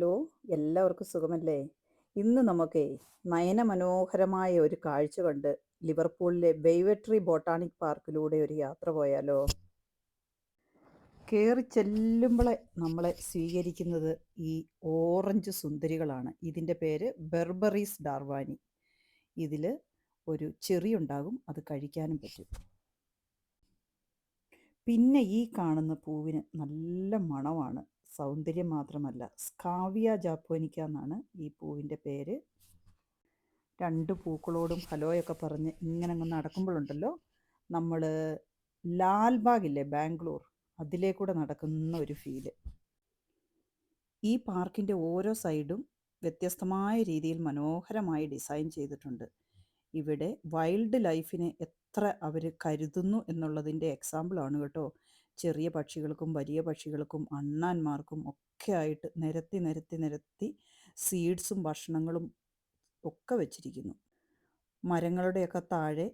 Hello എല്ലാവർക്കും സുഖമല്ലേ? ഇന്ന് നമുക്കേ നയനമനോഹരമായ ഒരു കാഴ്ച കണ്ട് ലിവർപൂളിലെ ബെയ്വെട്രി ബോട്ടാണിക് പാർക്കിലൂടെ ഒരു യാത്ര പോയാലോ? കയറി ചെല്ലുമ്പോളെ നമ്മളെ സ്വീകരിക്കുന്നത് ഈ ഓറഞ്ച് സുന്ദരികളാണ്. ഇതിന്റെ പേര് ബെർബറീസ് ഡാർവാനി. ഇതിൽ ഒരു ചെറി ഉണ്ടാകും അത് കഴിക്കാനും പറ്റും. പിന്നെ ഈ കാണുന്ന പൂവിന് നല്ല മണമാണ്. സൗന്ദര്യം മാത്രമല്ല. സ്കാവിയ ജാപ്പോനിക്ക എന്നാണ് ഈ പൂവിന്റെ പേര്. രണ്ട് പൂക്കളോടും ഹലോയൊക്കെ പറഞ്ഞ് ഇങ്ങനെ അങ്ങ് നടക്കുമ്പോഴുണ്ടല്ലോ നമ്മൾ ലാൽബാഗില്ലേ ബാംഗ്ലൂർ അതിലേക്കൂടെ നടക്കുന്ന ഒരു ഫീൽ ഈ പാർക്കിന്റെ ഓരോ സൈഡും വ്യത്യസ്തമായ രീതിയിൽ മനോഹരമായി ഡിസൈൻ ചെയ്തിട്ടുണ്ട്. ഇവിടെ വൈൽഡ് ലൈഫിനെ എത്ര അവർ കരുതുന്നു എന്നുള്ളതിന്റെ എക്സാമ്പിളാണ് കേട്ടോ. ചെറിയ പക്ഷികൾക്കും വലിയ പക്ഷികൾക്കും അണ്ണാന്മാർക്കും ഒക്കെ ആയിട്ട് നിരത്തി നിരത്തി നിരത്തി സീഡ്സും ഭക്ഷണങ്ങളും ഒക്കെ വെച്ചിരിക്കുന്നു. മരങ്ങളുടെയൊക്കെ താഴെ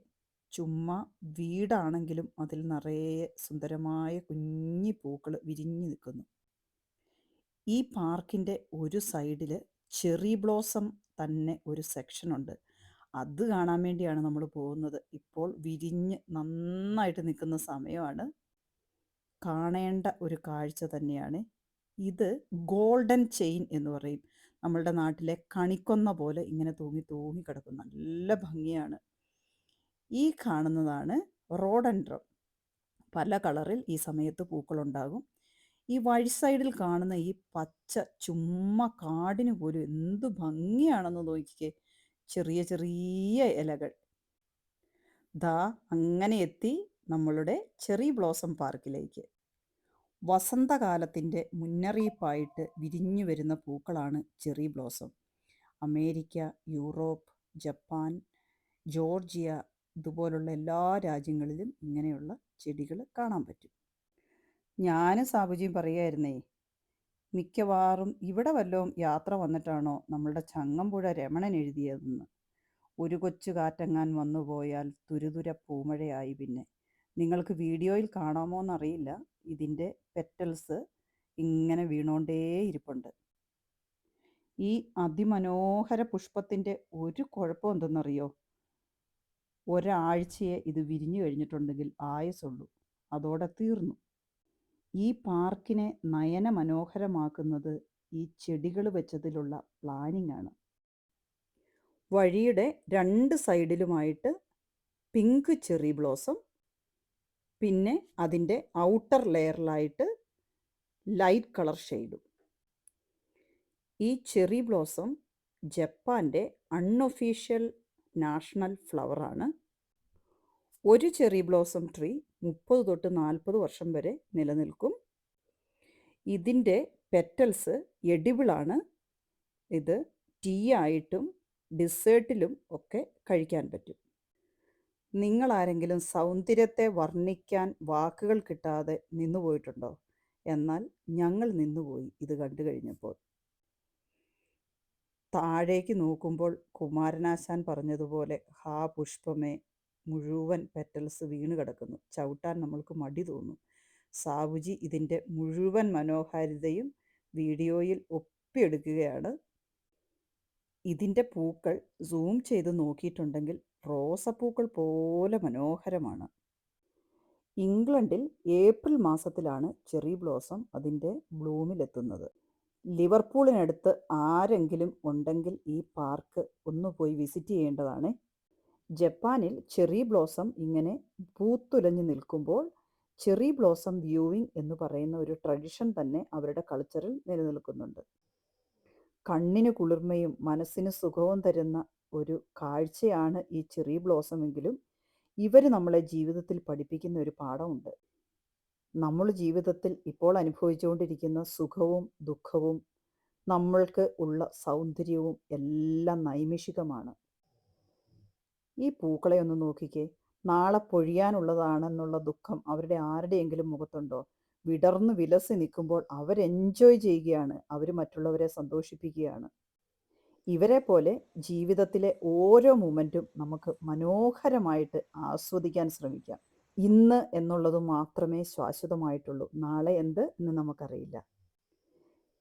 ചുമ്മാ വീടാണെങ്കിലും അതിൽ നിറയെ സുന്ദരമായ കുഞ്ഞി പൂക്കൾ വിരിഞ്ഞു നിൽക്കുന്നു. ഈ പാർക്കിന്റെ ഒരു സൈഡിൽ ചെറി ബ്ലോസം തന്നെ ഒരു സെക്ഷനുണ്ട് അത് കാണാൻ വേണ്ടിയാണ് നമ്മൾ പോകുന്നത്. ഇപ്പോൾ വിരിഞ്ഞ് നന്നായിട്ട് നിൽക്കുന്ന സമയമാണ്. കാണേണ്ട ഒരു കാഴ്ച തന്നെയാണ്. ഇത് ഗോൾഡൻ ചെയിൻ എന്ന് പറയും. നമ്മളുടെ നാട്ടിലെ കണിക്കൊന്ന പോലെ ഇങ്ങനെ തൂങ്ങി തൂങ്ങി കിടക്കുന്ന നല്ല ഭംഗിയാണ്. ഈ കാണുന്നതാണ് റോഡൻഡ്രം പല കളറിൽ ഈ സമയത്ത് പൂക്കളുണ്ടാകും. ഈ വഴി സൈഡിൽ കാണുന്ന ഈ പച്ച ചുമ്മ കാടിന് പോലും എന്ത് ഭംഗിയാണെന്ന് നോക്കിക്കേ. ചെറിയ ചെറിയ ഇലകൾ. ദാ അങ്ങനെ എത്തി നമ്മളുടെ ചെറി ബ്ലോസം പാർക്കിലേക്ക്. വസന്തകാലത്തിന്റെ മുന്നറിയിപ്പായിട്ട് വിരിഞ്ഞു വരുന്ന പൂക്കളാണ് cherry blossom. America Europe Japan Georgia ഇതുപോലുള്ള എല്ലാ രാജ്യങ്ങളിലും ഇങ്ങനെയുള്ള ചെടികൾ കാണാൻ പറ്റും. ഞാൻ സാബുജിയും പറയായിരുന്നേ മിക്കവാറും ഇവിടെ വല്ലതും യാത്ര വന്നിട്ടാണോ നമ്മളുടെ ചങ്ങമ്പുഴ രമണൻ എഴുതിയതെന്ന്. ഒരു കൊച്ചു കാറ്റങ്ങാൻ വന്നുപോയാൽ തുരുതുര പൂമഴയായി പിന്നെ. നിങ്ങൾക്ക് വീഡിയോയിൽ കാണാമോ എന്നറിയില്ല ഇതിന്റെ പെറ്റൽസ് ഇങ്ങനെ വീണോണ്ടേ ഇരിപ്പുണ്ട്. ഈ അതിമനോഹര പുഷ്പത്തിന്റെ ഒരു കുഴപ്പം എന്തെന്നറിയോ? ഒരാഴ്ചയെ ഇത് വിരിഞ്ഞു കഴിഞ്ഞിട്ടുണ്ടെങ്കിൽ ആയസുള്ളൂ അതോടെ തീർന്നു. ഈ പാർക്കിനെ നയന മനോഹരമാക്കുന്നത് ഈ ചെടികൾ വെച്ചതിലുള്ള പ്ലാനിംഗ് ആണ്. വഴിയുടെ രണ്ട് സൈഡിലുമായിട്ട് പിങ്ക് ചെറി ബ്ലോസം പിന്നെ അതിന്റെ ഔട്ടർ ലെയറിലായിട്ട് ലൈറ്റ് കളർ ഷെയ്ഡും. ഈ ചെറി ബ്ലോസം ജപ്പാന്റെ അൺഒഫീഷ്യൽ നാഷണൽ ഫ്ലവറാണ് ഒരു ചെറി ബ്ലോസം ട്രീ മുപ്പത് തൊട്ട് നാൽപ്പത് വർഷം വരെ നിലനിൽക്കും. ഇതിന്റെ പെറ്റൽസ് എഡിബിളാണ്. ഇത് ടീ ആയിട്ടും ഡിസേർട്ടിലും ഒക്കെ കഴിക്കാൻ പറ്റും. നിങ്ങളാരെങ്കിലും സൗന്ദര്യത്തെ വർണിക്കാൻ വാക്കുകൾ കിട്ടാതെ നിന്നുപോയിട്ടുണ്ടോ എന്നാൽ ഞങ്ങൾ നിന്നുപോയി ഇത് കണ്ടു കഴിഞ്ഞപ്പോൾ. താഴേക്ക് നോക്കുമ്പോൾ കുമാരനാശാൻ പറഞ്ഞതുപോലെ ഹാ പുഷ്പമേ മുഴുവൻ പെറ്റൽസ് വീണ് കിടക്കുന്നു. ചവിട്ടാൻ നമ്മൾക്ക് മടി തോന്നും. സാബുജി ഇതിന്റെ മുഴുവൻ മനോഹാരിതയും വീഡിയോയിൽ ഒപ്പിയെടുക്കുകയാണ്. ഇതിന്റെ പൂക്കൾ സൂം ചെയ്ത് നോക്കിയിട്ടുണ്ടെങ്കിൽ റോസപ്പൂക്കൾ പോലെ മനോഹരമാണ്. ഇംഗ്ലണ്ടിൽ ഏപ്രിൽ മാസത്തിലാണ് ചെറി ബ്ലോസം അതിന്റെ ബ്ലൂമിലെത്തുന്നത്. ലിവർപൂളിനടുത്ത് ആരെങ്കിലും ഉണ്ടെങ്കിൽ ഈ പാർക്ക് ഒന്ന് പോയി വിസിറ്റ് ചെയ്യേണ്ടതാണ്. ജപ്പാനിൽ ചെറി ബ്ലോസം ഇങ്ങനെ പൂത്തുലഞ്ഞു നിൽക്കുമ്പോൾ ചെറി ബ്ലോസം വ്യൂവിംഗ് എന്ന് പറയുന്ന ഒരു ട്രഡിഷൻ തന്നെ അവരുടെ കൾച്ചറിൽ നിലനിൽക്കുന്നുണ്ട്. കണ്ണിന് കുളിർമയും മനസ്സിന് സുഖവും തരുന്ന ഒരു കാഴ്ചയാണ് ഈ ചെറി ബ്ലോസം എങ്കിലും ഇവർ നമ്മളെ ജീവിതത്തിൽ പഠിപ്പിക്കുന്ന ഒരു പാഠമുണ്ട്. നമ്മൾ ജീവിതത്തിൽ ഇപ്പോൾ അനുഭവിച്ചുകൊണ്ടിരിക്കുന്ന സുഖവും ദുഃഖവും നമ്മൾക്ക് ഉള്ള സൗന്ദര്യവും എല്ലാം നൈമിഷികമാണ്. ഈ പൂക്കളെ ഒന്ന് നോക്കിക്കേ. നാളെ പൊഴിയാനുള്ളതാണെന്നുള്ള ദുഃഖം അവരുടെ ആരുടെയെങ്കിലും മുഖത്തുണ്ടോ? വിടർന്ന് വിലസി നിൽക്കുമ്പോൾ അവർ എൻജോയ് ചെയ്യുകയാണ്. അവർ മറ്റുള്ളവരെ സന്തോഷിപ്പിക്കുകയാണ്. ഇവരെ പോലെ ജീവിതത്തിലെ ഓരോ മൊമെന്റും നമുക്ക് മനോഹരമായിട്ട് ആസ്വദിക്കാൻ ശ്രമിക്കാം. ഇന്ന് എന്നുള്ളത് മാത്രമേ ശാശ്വതമായിട്ടുള്ളൂ. നാളെ എന്ത് എന്ന് നമുക്കറിയില്ല.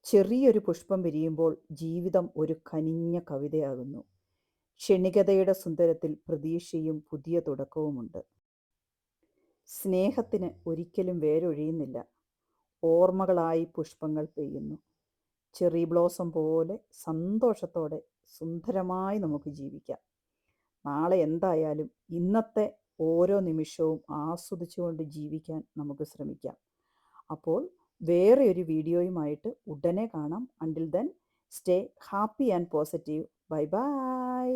ചെറിയൊരു പുഷ്പം വിരിയുമ്പോൾ ജീവിതം ഒരു കനിഞ്ഞ കവിതയാകുന്നു. ക്ഷണികതയുടെ സുന്ദരത്തിൽ പ്രതീക്ഷയും പുതിയ തുടക്കവുമുണ്ട്. സ്നേഹത്തിന് ഒരിക്കലും വേരൊഴിയുന്നില്ല. ഓർമ്മകളായി പുഷ്പങ്ങൾ പെയ്യുന്നു. ചെറി ബ്ലോസം പോലെ സന്തോഷത്തോടെ സുന്ദരമായി നമുക്ക് ജീവിക്കാം. നാളെ എന്തായാലും ഇന്നത്തെ ഓരോ നിമിഷവും ആസ്വദിച്ചുകൊണ്ട് ജീവിക്കാൻ നമുക്ക് ശ്രമിക്കാം. അപ്പോൾ വേറെ ഒരു വീഡിയോയുമായിട്ട് ഉടനെ കാണാം. Until then stay happy and positive bye bye